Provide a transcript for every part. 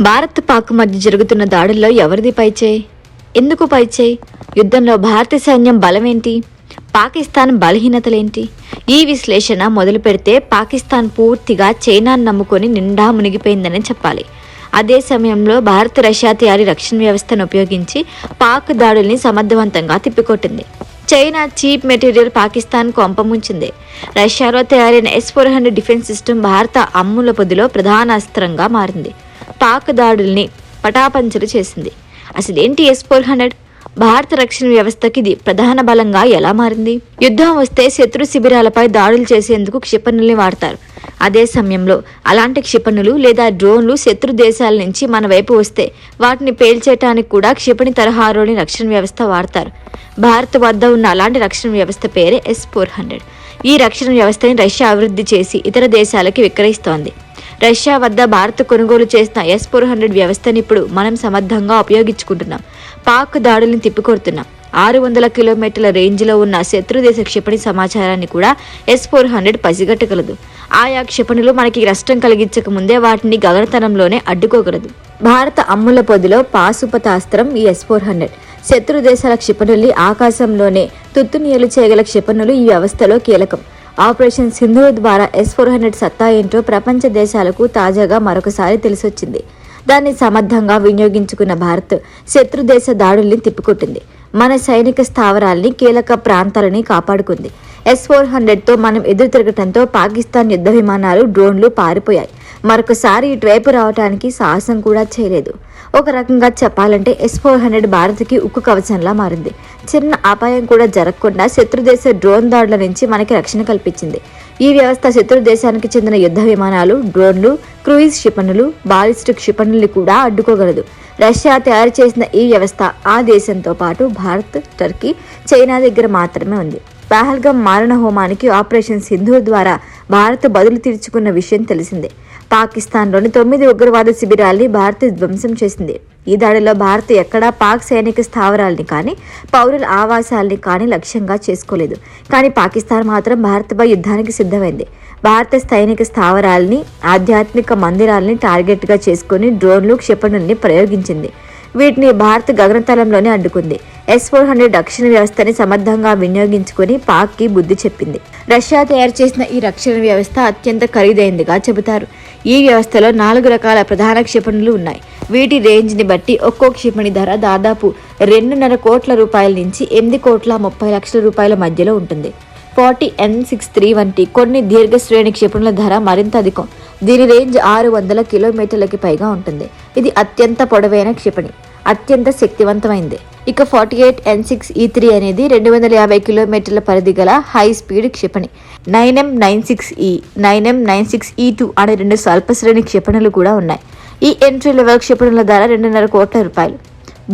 భారత్ పాక్ మధ్య జరుగుతున్న దాడుల్లో ఎవరిది పైచేయి? ఎందుకు పైచేయి? యుద్ధంలో భారత సైన్యం బలమేంటి? పాకిస్తాన్ బలహీనతలేంటి? ఈ విశ్లేషణ మొదలు పెడితే పాకిస్తాన్ పూర్తిగా చైనాను నమ్ముకొని నిండా మునిగిపోయిందని చెప్పాలి. అదే సమయంలో భారత్ రష్యా తయారీ రక్షణ వ్యవస్థను ఉపయోగించి పాక్ దాడుల్ని సమర్థవంతంగా తిప్పికొట్టింది. చైనా చీప్ మెటీరియల్ పాకిస్తాన్ అంపముంచింది. రష్యాలో తయారైన S four hundred defence system భారత అమ్ముల పొదిలో ప్రధాన అస్త్రంగా మారింది. పాక్ దాడుల్ని పటాపంచలు చేసింది. అసలేంటి ఎస్ ఫోర్ హండ్రెడ్? భారత రక్షణ వ్యవస్థకి ఇది ప్రధాన బలంగా ఎలా మారింది? యుద్ధం వస్తే శత్రు శిబిరాలపై దాడులు చేసేందుకు క్షిపణుల్ని వాడతారు. అదే సమయంలో అలాంటి క్షిపణులు లేదా డ్రోన్లు శత్రు దేశాల నుంచి మన వైపు వస్తే వాటిని పేల్చేయటానికి కూడా క్షిపణి తరహాలోని రక్షణ వ్యవస్థ వాడతారు. భారత్ వద్ద ఉన్న అలాంటి రక్షణ వ్యవస్థ పేరే ఎస్ ఫోర్ హండ్రెడ్. ఈ రక్షణ వ్యవస్థని రష్యా అభివృద్ధి చేసి ఇతర దేశాలకి విక్రయిస్తోంది. రష్యా వద్ద భారత్ కొనుగోలు చేసిన ఎస్ ఫోర్ హండ్రెడ్ వ్యవస్థను ఇప్పుడు మనం సమర్థంగా ఉపయోగించుకుంటున్నాం. పాక్ దాడుల్ని తిప్పికొడుతున్నాం. ఆరు వందల కిలోమీటర్ల రేంజ్లో ఉన్న శత్రుదేశ క్షిపణి సమాచారాన్ని కూడా ఎస్ ఫోర్ హండ్రెడ్ పసిగట్టగలదు. ఆయా క్షిపణులు మనకి నష్టం కలిగించక ముందే వాటిని గగనతనంలోనే అడ్డుకోగలదు. భారత అమ్ముల పొదిలో పాశుపతాస్త్రం ఈ ఎస్ ఫోర్ హండ్రెడ్ శత్రు దేశాల క్షిపణుల్ని ఆకాశంలోనే తుత్తునియలు చేయగల క్షిపణులు ఈ వ్యవస్థలో కీలకం. ఆపరేషన్ సింధు ద్వారా ఎస్ ఫోర్ హండ్రెడ్ సత్తా ఏంటో ప్రపంచ దేశాలకు తాజాగా మరొకసారి తెలిసొచ్చింది. దాన్ని సమర్థంగా వినియోగించుకున్న భారత్ శత్రు దేశ దాడుల్ని తిప్పికొట్టింది. మన సైనిక స్థావరాల్ని కీలక ప్రాంతాలని కాపాడుకుంది. ఎస్ ఫోర్ హండ్రెడ్తో మనం ఎదురు తిరగటంతో పాకిస్తాన్ యుద్ధ విమానాలు డ్రోన్లు పారిపోయాయి. మరొకసారి ఇటువైపు రావడానికి సాహసం కూడా చేయలేదు. ఒక రకంగా చెప్పాలంటే ఎస్ ఫోర్ హండ్రెడ్ భారత్కి ఉక్కు కవచంలా మారింది. చిన్న అపాయం కూడా జరగకుండా శత్రుదేశ డ్రోన్ దాడుల నుంచి మనకి రక్షణ కల్పించింది. ఈ వ్యవస్థ శత్రు దేశానికి చెందిన యుద్ధ విమానాలు డ్రోన్లు క్రూయిజ్ క్షిపణులు బాలిస్టిక్ క్షిపణుల్ని కూడా అడ్డుకోగలదు. రష్యా తయారు చేసిన ఈ వ్యవస్థ ఆ దేశంతో పాటు భారత్ టర్కీ చైనా దగ్గర మాత్రమే ఉంది. పహల్గం మారణ హోమానికి ఆపరేషన్ సింధూర్ ద్వారా భారత్ బదులు తీర్చుకున్న విషయం తెలిసిందే. పాకిస్తాన్లోని తొమ్మిది ఉగ్రవాద శిబిరాల్ని భారత్ ధ్వంసం చేసింది. ఈ దాడిలో భారత్ ఎక్కడా పాక్ సైనిక స్థావరాల్ని కానీ పౌరుల ఆవాసాల్ని కానీ లక్ష్యంగా చేసుకోలేదు. కానీ పాకిస్తాన్ మాత్రం భారత్పై యుద్ధానికి సిద్ధమైంది. భారత సైనిక స్థావరాల్ని ఆధ్యాత్మిక మందిరాల్ని టార్గెట్గా చేసుకుని డ్రోన్లు క్షిపణుల్ని ప్రయోగించింది. వీటిని భారత్ గగనతలంలోనే అడ్డుకుంది. ఎస్ ఫోర్ హండ్రెడ్ రక్షణ వ్యవస్థని సమర్థంగా వినియోగించుకుని పాక్కి బుద్ధి చెప్పింది. రష్యా తయారు చేసిన ఈ రక్షణ వ్యవస్థ అత్యంత ఖరీదైందిగా చెబుతారు. ఈ వ్యవస్థలో నాలుగు రకాల ప్రధాన క్షిపణులు ఉన్నాయి. వీటి రేంజ్ని బట్టి ఒక్కో క్షిపణి ధర దాదాపు రెండున్నర కోట్ల రూపాయల నుంచి ఎనిమిది కోట్ల ముప్పై లక్షల రూపాయల మధ్యలో ఉంటుంది. ఫార్టీ ఎన్ సిక్స్ త్రీ వంటి కొన్ని దీర్ఘ శ్రేణి క్షిపణుల ధర మరింత అధికం. దీని రేంజ్ ఆరు వందల కిలోమీటర్లకి పైగా ఉంటుంది. ఇది అత్యంత పొడవైన క్షిపణి. అత్యంత శక్తివంతమైంది. ఇక forty eight N six E three అనేది రెండు వందల యాభై కిలోమీటర్ల పరిధి గల హై స్పీడ్ క్షిపణి. Nine M nine six E nine M nine six E two అనే రెండు స్వల్పశ్రేణి క్షిపణులు కూడా ఉన్నాయి. ఈ ఎంట్రీ లెవెల్ క్షిపణుల ధర రెండున్నర కోట్ల రూపాయలు.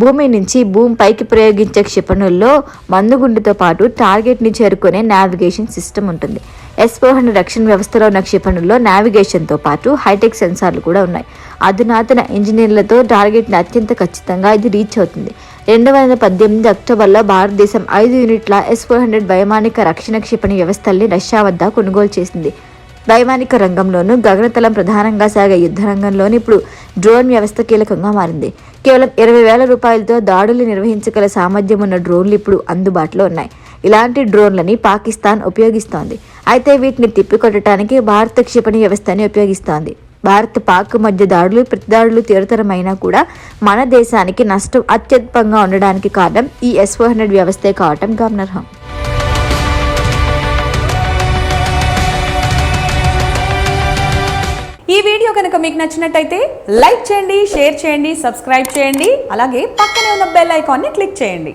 భూమి నుంచి భూమి పైకి ప్రయోగించే క్షిపణుల్లో మందుగుండుతో పాటు టార్గెట్ని చేరుకునే నావిగేషన్ సిస్టమ్ ఉంటుంది. ఎస్ ఫోర్ హండ్రెడ్ రక్షణ వ్యవస్థలో ఉన్న క్షిపణుల్లో నావిగేషన్తో పాటు హైటెక్ సెన్సార్లు కూడా ఉన్నాయి. అధునాతన ఇంజనీర్లతో టార్గెట్ని అత్యంత ఖచ్చితంగా ఇది రీచ్ అవుతుంది. రెండు వేల పద్దెనిమిది అక్టోబర్లో భారతదేశం ఐదు యూనిట్ల ఎస్ ఫోర్ హండ్రెడ్ వైమానిక రక్షణ క్షిపణి వ్యవస్థల్ని రష్యా వద్ద కొనుగోలు చేసింది. వైమానిక రంగంలోనూ గగనతలం ప్రధానంగా సాగే యుద్ధ రంగంలోనూ ఇప్పుడు డ్రోన్ వ్యవస్థ కీలకంగా మారింది. కేవలం ఇరవై వేల రూపాయలతో దాడులు నిర్వహించగల సామర్థ్యం ఉన్న డ్రోన్లు ఇప్పుడు అందుబాటులో ఉన్నాయి. ఇలాంటి డ్రోన్లని పాకిస్తాన్ ఉపయోగిస్తోంది. అయితే వీటిని తిప్పికొట్టడానికి భారత క్షిపణి వ్యవస్థని ఉపయోగిస్తోంది. భారత్ పాక్ మధ్య దాడులు ప్రతిదాడులు తీవ్రతరమైనా కూడా మన దేశానికి నష్టం అత్యధికంగా ఉండడానికి కారణం ఈ ఎస్ ఫోర్ హండ్రెడ్ వ్యవస్థే కావటం గమనార్హం. ఈ వీడియో కనుక మీకు నచ్చినట్టయితే లైక్ చేయండి షేర్ చేయండి సబ్స్క్రైబ్ చేయండి అలాగే పక్కనే ఉన్న బెల్ ఐకాన్ని క్లిక్ చేయండి.